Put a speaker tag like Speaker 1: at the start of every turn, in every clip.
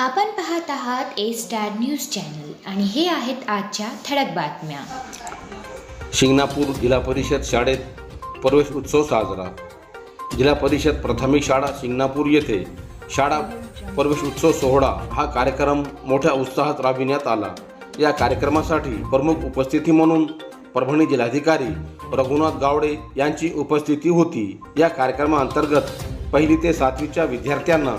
Speaker 1: आपण पाहत आहात ए स्टार न्यूज चॅनल आणि हे आहेत आजच्या ठळक बातम्या.
Speaker 2: शिंगणापूर जिल्हा परिषद शाळेत प्रवेश उत्सव साजरा. जिल्हा परिषद प्राथमिक शाळा शिंगणापूर येथे शाळा प्रवेश उत्सव सोहळा हा कार्यक्रम मोठ्या उत्साहात राबविण्यात आला. या कार्यक्रमासाठी प्रमुख उपस्थिती म्हणून परभणी जिल्हाधिकारी रघुनाथ गावडे यांची उपस्थिती होती. या कार्यक्रमाअंतर्गत पहिली ते सातवीच्या विद्यार्थ्यांना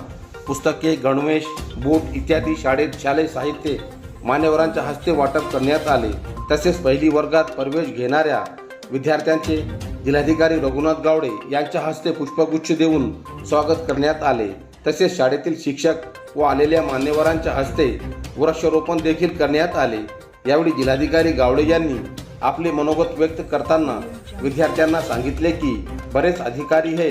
Speaker 2: पुस्तके गणवेश बूट इत्यादी शाळेत शालेय साहित्य मान्यवरांच्या हस्ते वाटप करण्यात आले. तसेच पहिली वर्गात प्रवेश घेणाऱ्या विद्यार्थ्यांचे जिल्हाधिकारी रघुनाथ गावडे यांच्या हस्ते पुष्पगुच्छ देऊन स्वागत करण्यात आले. तसेच शाळेतील शिक्षक व आलेल्या मान्यवरांच्या हस्ते वृक्षारोपण देखील करण्यात आले. यावेळी जिल्हाधिकारी गावडे यांनी आपले मनोगत व्यक्त करताना विद्यार्थ्यांना सांगितले की बरेच अधिकारी हे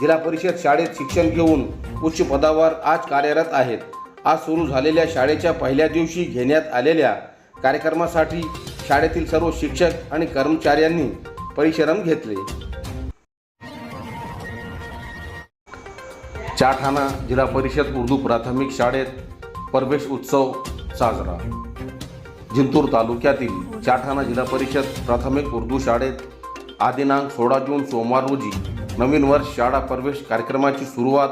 Speaker 2: जिल्हा परिषद शाळेत शिक्षण घेऊन उच्च पदावर आज कार्यरत आहेत. आज सुरू झालेल्या शाळेच्या पहिल्या दिवशी घेण्यात आलेल्या कार्यक्रमासाठी शाळेतील सर्व शिक्षक आणि कर्मचाऱ्यांनी परिश्रम घेतले. चाठाणा जिल्हा परिषद उर्दू प्राथमिक शाळेत प्रवेश उत्सव साजरा. जिंतूर तालुक्यातील चाठाणा जिल्हा परिषद प्राथमिक उर्दू शाळेत आदिनांक सोळा जून सोमवार रोजी नवीन वर्ष शाळा प्रवेश कार्यक्रमाची सुरुवात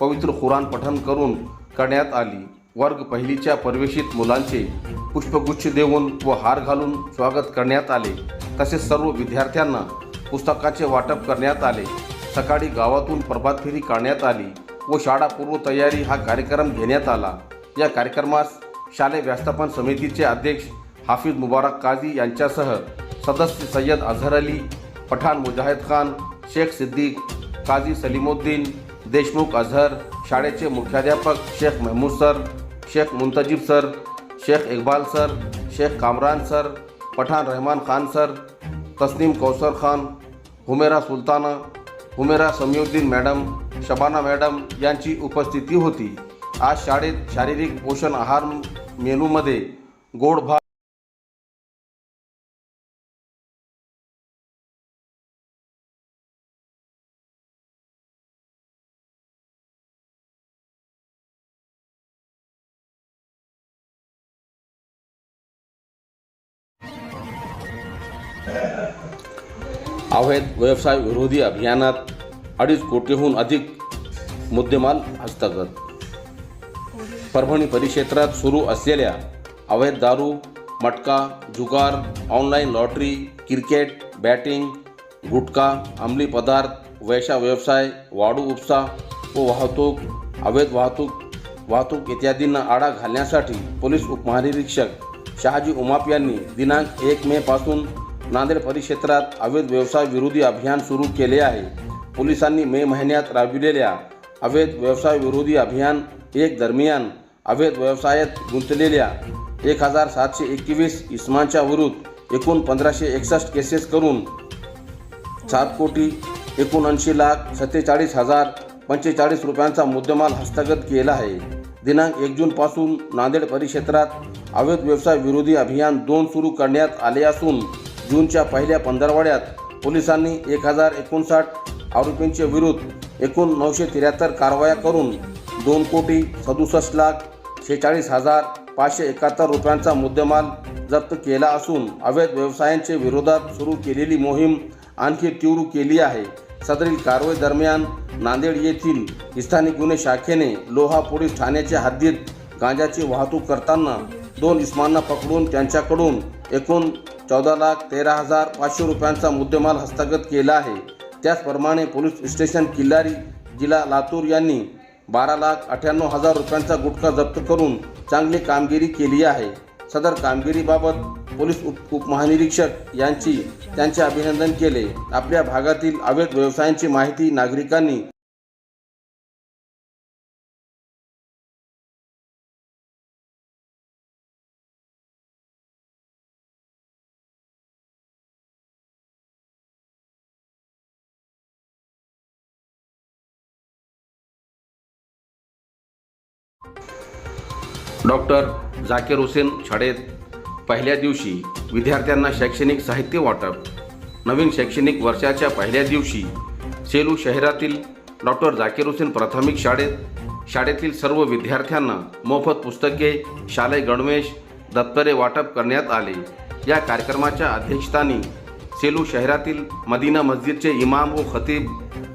Speaker 2: पवित्र कुराण पठण करून करण्यात आली. वर्ग पहिलीच्या प्रवेशित मुलांचे पुष्पगुच्छ देऊन व हार घालून स्वागत करण्यात आले. तसेच सर्व विद्यार्थ्यांना पुस्तकाचे वाटप करण्यात आले. सकाळी गावातून प्रभात फेरी काढण्यात आली व शाळा पूर्वतयारी हा कार्यक्रम घेण्यात आला. या कार्यक्रमास शालेय व्यवस्थापन समितीचे अध्यक्ष हाफिज मुबारक काझी यांच्यासह सदस्य सय्यद अझहर अली पठाण मुजाहिद खान शेख सिद्दीक काझी सलीमुद्दीन देशमुख अझहर शाळेचे मुख्याध्यापक Shaikh Mahmood sir Shaikh Muntajeeb sir Shaikh Iqbal sir Shaikh Kamran sir Pathan Rehman Khan sir Tasneem Kausar Khan Humera Sultana Humera Samiuddin madam Shabana madam यांची उपस्थिती होती. आज शाळेत शारीरिक पोषण आहार मेनूमध्ये गोड भात अवैध व्यवसाय विरोधी अभियानात अडीच कोटीहून अधिक मुद्देमाल हस्तगत. परभणी परिक्षेत्रात सुरू असलेल्या अवैध दारू मटका जुगार ऑनलाईन लॉटरी क्रिकेट बॅटिंग गुटखा अंमली पदार्थ वैशा व्यवसाय वाढू उपसा व वाहतूक अवैध वाहतूक वाहतूक इत्यादींना आळा घालण्यासाठी पोलीस उपमहानिरीक्षक शहाजी उमाप यांनी दिनांक एक मे पासून नांदेड परिक्षेत्रात अवैध व्यवसाय विरोधी अभियान सुरू केले आहे. पोलिसांनी मे महिन्यात राबविलेल्या अवैध व्यवसाय विरोधी अभियान एक दरम्यान अवैध व्यवसायात गुंतलेल्या एक हजार सातशे एकवीस इसमांच्या विरुद्ध एकूण पंधराशे एकसष्ट केसेस करून सात कोटी एकोणऐंशी लाख सत्तेचाळीस हजार पंचेचाळीस रुपयांचा मुद्देमाल हस्तगत केला आहे. दिनांक एक जूनपासून नांदेड परिक्षेत्रात अवैध व्यवसाय विरोधी अभियान दोन सुरू करण्यात आले असून जूनच्या पहिल्या पंधरवड्यात पोलिसांनी एक हजार एकोणसाठ आरोपींच्या विरुद्ध एकूण नऊशे त्र्याहत्तर कारवाया करून दोन कोटी सदुसष्ट लाख शेहेचाळीस हजार पाचशे एकाहत्तर रुपयांचा मुद्देमाल जप्त केला असून अवैध व्यवसायांच्या विरोधात सुरू केलेली मोहीम आणखी तीव्र केली आहे. सदरील कारवाई दरम्यान नांदेड येथील स्थानिक गुन्हे शाखेने लोहा पोलीस ठाण्याच्या हद्दीत गांजाची वाहतूक करताना दोन इस्मांना पकडून त्यांच्याकडून एकूण चौदा लाख तेरा हजार पाचशे रुपयांचा मुद्देमाल हस्तगत केला आहे. त्याचप्रमाणे पोलीस स्टेशन किल्लारी जिल्हा लातूर यांनी बारा लाख अठ्ठ्याण्णव हजार रुपयांचा गुटखा जप्त करून चांगली कामगिरी केली आहे. सदर कामगिरीबाबत पोलीस उप उपमहानिरीक्षक यांची त्यांचे अभिनंदन केले. आपल्या भागातील अवैध व्यवसायांची माहिती नागरिकांनी डॉक्टर झाकीर हुसेन शाळेत पहिल्या दिवशी विद्यार्थ्यांना शैक्षणिक साहित्य वाटप. नवीन शैक्षणिक वर्षाच्या पहिल्या दिवशी सेलू शहरातील डॉक्टर झाकीर हुसेन प्राथमिक शाळेत शाळेतील सर्व विद्यार्थ्यांना मोफत पुस्तके शालेय गणवेश दप्तरे वाटप करण्यात आले. या कार्यक्रमाच्या अध्यक्षस्थानी सेलू शहरातील मदीना मस्जिदचे इमाम व खतीब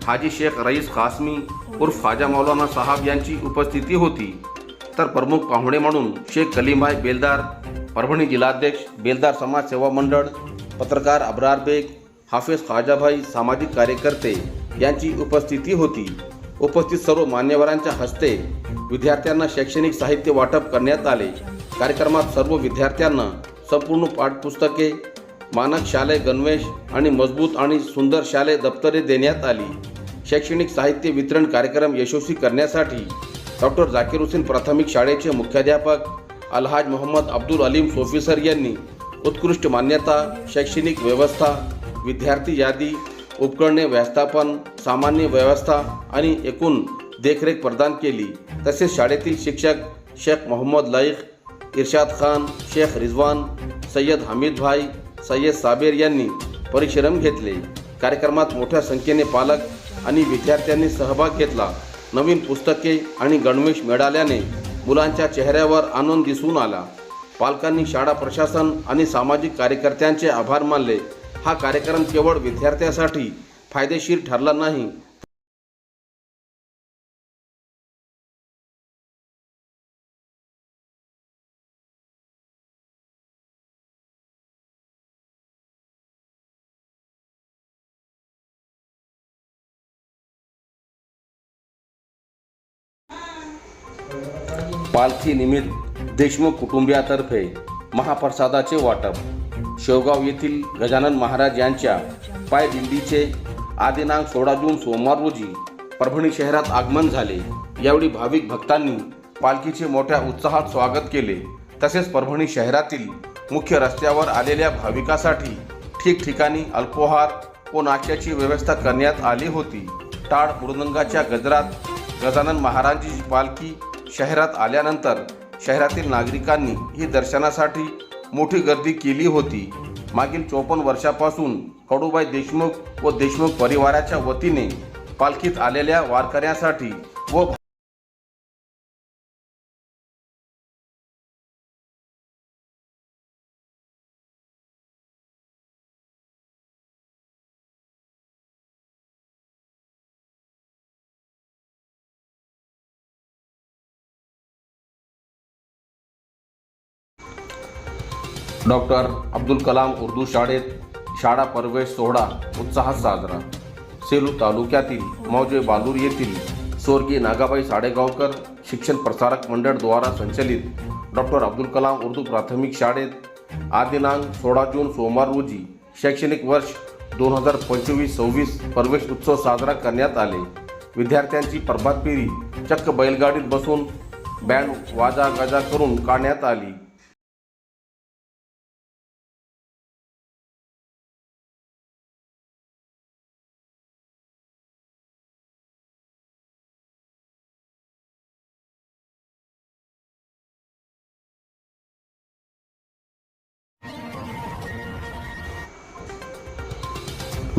Speaker 2: हाजी शेख रईस कासमी उर्फ खाजा मौलाना साहब यांची उपस्थिती होती. तर प्रमुख पाहुणे म्हणून शेख कलीमभाई बेलदार परभणी जिल्हाध्यक्ष बेलदार समाज सेवा मंडळ पत्रकार अब्रार बेग हाफिज ख्वाजाभाई सामाजिक कार्यकर्ते यांची उपस्थिती होती. उपस्थित सर्व मान्यवरांच्या हस्ते विद्यार्थ्यांना शैक्षणिक साहित्य वाटप करण्यात आले. कार्यक्रमात सर्व विद्यार्थ्यांना संपूर्ण पाठपुस्तके मानक शालेय गणवेश आणि मजबूत आणि सुंदर शालेय दप्तरे देण्यात आली. शैक्षणिक साहित्य वितरण कार्यक्रम यशस्वी करण्यासाठी डॉक्टर जाकीर हुसेन प्राथमिक शाळेचे मुख्याध्यापक अलहाज मोहम्मद अब्दुल अलीम सोफीसर यांनी उत्कृष्ट मान्यता शैक्षणिक व्यवस्था विद्यार्थी यादी उपकरणे व्यवस्थापन सामान्य व्यवस्था आणि एकूण देखरेख प्रदान केली. तसेच शाळेतील शिक्षक शेख मोहम्मद लाईक इर्शाद खान शेख रिजवान सय्यद हमीद भाई सय्यद साबेर यांनी परिश्रम घेतले. कार्यक्रमात मोठ्या संख्येने पालक आणि विद्यार्थ्यांनी सहभाग घेतला. नवीन पुस्तके आणि गणवेश मिळाल्याने मुलांच्या चेहऱ्यावर आनंद दिसून आला. पालकांनी शाळा प्रशासन आणि सामाजिक कार्यकर्त्यांचे आभार मानले. हा कार्यक्रम केवळ विद्यार्थ्यासाठी फायदेशीर ठरला नाही पालखी निमित्त देशमुख कुटुंबियातर्फे महाप्रसादाचे वाटप. शेवगाव येथील गजानन महाराज यांच्या पायदिंडीचे आदिनांक सोळा जून सोमवार रोजी परभणी शहरात आगमन झाले. यावेळी भाविक भक्तांनी पालखीचे मोठ्या उत्साहात स्वागत केले. तसेच परभणी शहरातील मुख्य रस्त्यावर आलेल्या भाविकासाठी ठिकठिकाणी अल्पोहार व नाश्त्याची व्यवस्था करण्यात आली होती. टाळ मृदंगाच्या गजरात गजानन महाराजांची पालखी शहरात आल्यानंतर शहरातील नागरिकांनी ही दर्शनासाठी मोठी गर्दी केली होती. मागील चोपन्न वर्षापासून कडूबाई देशमुख व देशमुख परिवाराच्या वतीने पालखीत आलेल्या वारकऱ्यांसाठी व डॉक्टर अब्दुल कलाम उर्दू शाळेत शाळा परवेश सोहळा उत्साहात साजरा. सेलू तालुक्यातील मौजे बांदूर येथील स्वर्गीय नागाबाई साडेगावकर शिक्षण प्रसारक मंडळ द्वारा संचलित डॉक्टर अब्दुल कलाम उर्दू प्राथमिक शाळेत आदिनांक सोळा जून सोमवार रोजी शैक्षणिक वर्ष दोन हजार पंचवीस सव्वीस प्रवेश उत्सव साजरा करण्यात आले. विद्यार्थ्यांची प्रभात फेरी चक्क बैलगाडीत बसून बँड वाजा गाजा करून काढण्यात आली.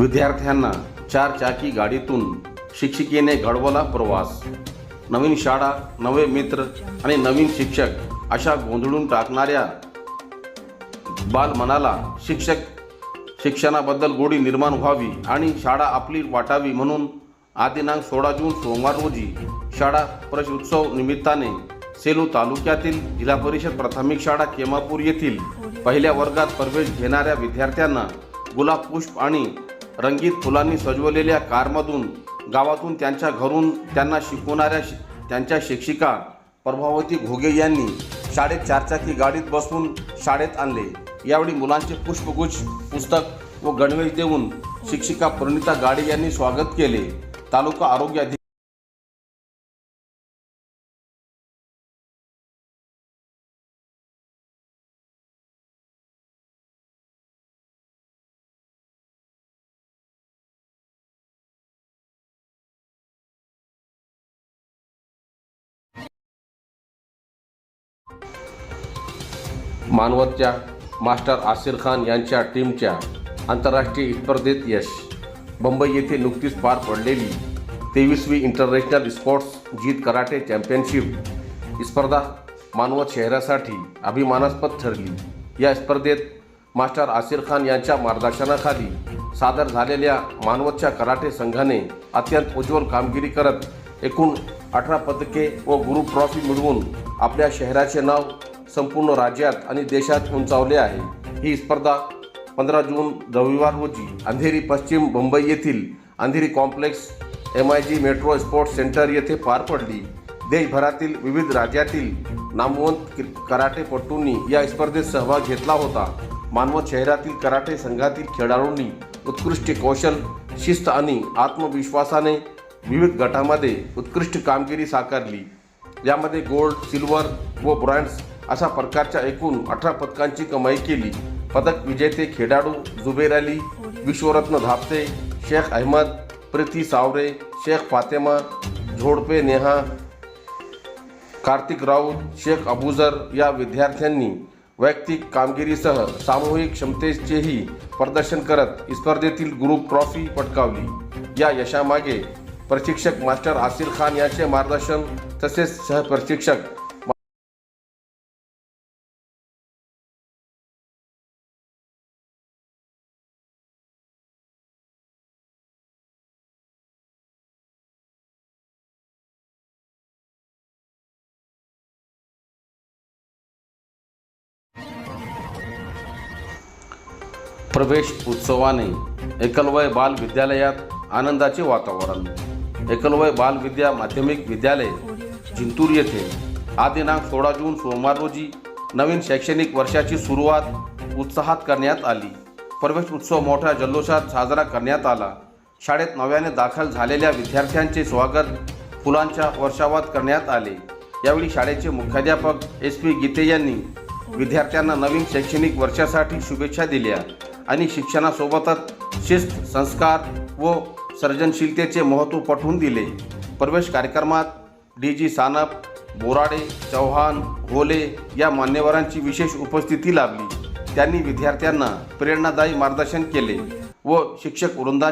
Speaker 2: विद्यार्थ्यांना चार चाकी गाडीतून शिक्षिकेने घडवला प्रवास. नवीन शाळा नवे मित्र आणि नवीन शिक्षक अशा गोंधळून टाकणाऱ्या बालमनाला शिक्षक शिक्षणाबद्दल गोडी निर्माण व्हावी आणि शाळा आपली वाटावी म्हणून आदिनांक सोळा जून सोमवार रोजी शाळा प्रशोत्सव निमित्ताने सेलू तालुक्यातील जिल्हा परिषद प्राथमिक शाळा केमापूर येथील पहिल्या वर्गात प्रवेश घेणाऱ्या विद्यार्थ्यांना गुलाब पुष्प आणि रंगीत फुलांनी सजवलेल्या कारमधून गावातून त्यांच्या घरून त्यांना शिकवणाऱ्या शि- त्यांच्या शिक्षिका प्रभावती घोगे यांनी शाळेत चारचाकी गाडीत बसून शाळेत आणले. यावेळी मुलांचे पुष्पगुच्छ पुस्तक व गणवेश देऊन शिक्षिका प्रणिता गाडे यांनी स्वागत केले. तालुका आरोग्य मानवतच्या मास्टर आसिर खान यांच्या टीमच्या आंतरराष्ट्रीय स्पर्धेत यश. मुंबई येथे नुकतीच पार पडलेली तेवीसवी international sports Jeet karate championship स्पर्धा मानवत शहरासाठी अभिमानास्पद ठरली. या स्पर्धेत मास्टर आसिर खान यांच्या मार्गदर्शनाखाली सादर झालेल्या मानवतच्या कराटे संघाने अत्यंत उज्ज्वल कामगिरी करत एकूण अठरा पदके व गुरु ट्रॉफी मिळवून आपल्या शहराचे नाव संपूर्ण राज्यात आणि देशात उंचावले आहे. ही स्पर्धा पंधरा जून रविवार रोजी अंधेरी पश्चिम मुंबई येथील Andheri complex M I G metro sports centre येथे पार पडली. देशभरातील विविध राज्यातील नामवंत कि- कराटेपटूंनी या स्पर्धेत सहभाग घेतला होता. मानवत शहरातील कराटे संघातील खेळाडूंनी उत्कृष्ट कौशल शिस्त आणि आत्मविश्वासाने विविध गटामध्ये उत्कृष्ट कामगिरी साकारली. यामध्ये गोल्ड सिल्वर व ब्रॉन्झ अशा प्रकारच्या एकूण अठरा पदकांची कमाई केली. पदक विजेते खेळाडू जुबेर अली विश्वरत्न धापते शेख अहमद प्रीती सावरे शेख फातेमा झोडपे नेहा कार्तिक राऊत शेख अबुजर या विद्यार्थ्यांनी वैयक्तिक कामगिरीसह सामूहिक क्षमतेचेही प्रदर्शन करत स्पर्धेतील ग्रुप ट्रॉफी पटकावली. या यशामागे प्रशिक्षक मास्टर आसिर खान यांचे मार्गदर्शन तसेच सहप्रशिक्षक प्रवेश उत्सवाने एकलवय बाल विद्यालयात आनंदाचे वातावरण. एकलवय बाल विद्या माध्यमिक विद्यालय जिंतूर येथे हा दिनांक सोळा जून सोमवार रोजी नवीन शैक्षणिक वर्षाची सुरुवात उत्साहात करण्यात आली. प्रवेश उत्सव मोठ्या जल्लोषात साजरा करण्यात आला. शाळेत नव्याने दाखल झालेल्या विद्यार्थ्यांचे स्वागत फुलांच्या वर्षावात करण्यात आले. यावेळी शाळेचे मुख्याध्यापक एस पी गीते यांनी विद्यार्थ्यांना नवीन शैक्षणिक वर्षासाठी शुभेच्छा दिल्या. आणि शिक्षणासोबतच शिस्त संस्कार व सर्जनशीलतेचे महत्त्व पटवून दिले. प्रवेश कार्यक्रमात डी जी सानप बोराडे चव्हाण होले या मान्यवरांची विशेष उपस्थिती लाभली. त्यांनी विद्यार्थ्यांना प्रेरणादायी मार्गदर्शन केले व शिक्षक वृंदा